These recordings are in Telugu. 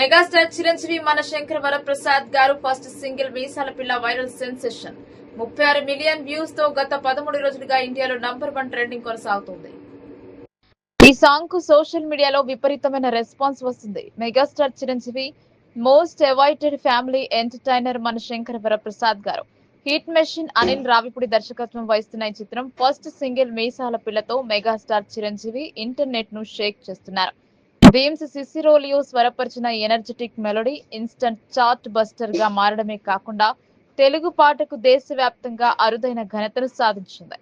మెగాస్టార్ చిరంజీవి మన శంకర్ వరప్రసాద్ గారు ఫస్ట్ సింగిల్ వీసాల పిల్ల వైరల్ సెన్సేషన్. ముప్పై ఆరు మిలియన్ వ్యూస్తో గత పదమూడు రోజులుగా ఇండియాలో నంబర్ వన్ ట్రెండింగ్ కొనసాగుతుంది. ఈ సాంగ్కు సోషల్ మీడియాలో విపరీతమైన రెస్పాన్స్ వస్తుంది. Megastar Chiranjeevi most awaited family entertainer మన శంకర్ వరప్రసాద్ గారు. హిట్ మెషిన్ అనిల్ రావిపూడి దర్శకత్వం వహిస్తున్న ఈ చిత్రం ఫస్ట్ సింగిల్ మీసాల పిల్లతో మెగాస్టార్ చిరంజీవి ఇంటర్నెట్ను షేక్ చేస్తున్నారు. బీమ్స్ సిసిరోలియో స్వరపరిచిన ఎనర్జెటిక్ మెలోడీ ఇన్స్టంట్ చార్ట్ బస్టర్గా మారడమే కాకుండా తెలుగు పాటకు దేశవ్యాప్తంగా అరుదైన ఘనతను సాధించింది.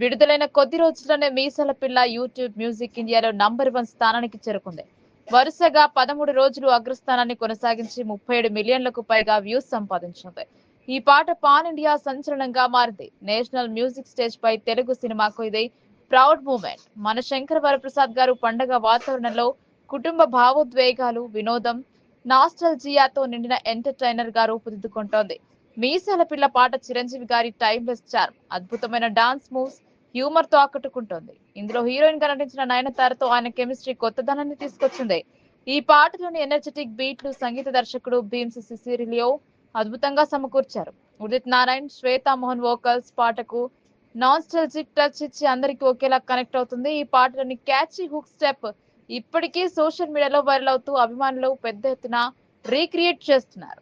విడుదలైన కొద్ది రోజుల్లోనే మీసాల పిల్ల యూట్యూబ్ మ్యూజిక్ ఇండియాలో నంబర్ వన్ స్థానానికి చేరుకుంది. వరుసగా పదమూడు రోజులు అగ్రస్థానాన్ని కొనసాగించి ముప్పై ఏడు మిలియన్లకు పైగా వ్యూస్ సంపాదించింది. ఈ పాట పాన్ ఇండియా సంచలనంగా మారింది. నేషనల్ మ్యూజిక్ స్టేజ్ పై తెలుగు సినిమాకు ఇది ప్రౌడ్ మూమెంట్. మన శంకర్ వరప్రసాద్ గారు పండగ వాతావరణంలో కుటుంబ భావోద్వేగాలు వినోదం నాస్టల్జియాతో నిండిన ఎంటర్టైనర్గా రూపుదిద్దుకుంటోంది. మీసాల పిల్ల పాట చిరంజీవి గారి టైమ్లెస్ చార్మ్. అద్భుతమైన డాన్స్ మూవ్స్ హ్యూమర్తో ఆకట్టుకుంటోంది. ఇందులో హీరోయిన్గా నటించిన నయనతారతో ఆయన కెమిస్ట్రీ కొత్తదనాన్ని తీసుకొచ్చింది. ఈ పాటలోని ఎనర్జెటిక్ బీట్లు సంగీత దర్శకుడు భీమ్స్ సిసిరిలియో అద్భుతంగా సమకూర్చారు. ఉదిత్ నారాయణ్ శ్వేతా మోహన్ వోకల్స్ పాటకు నాస్టల్జిక్ టచ్ ఇచ్చి అందరికీ ఒకేలా కనెక్ట్ అవుతుంది. ఈ పాటలోని క్యాచీ హుక్ స్టెప్ ఇప్పటికీ సోషల్ మీడియాలో వైరల్ అవుతూ అభిమానులు పెద్ద ఎత్తున రీక్రియేట్ చేస్తున్నారు.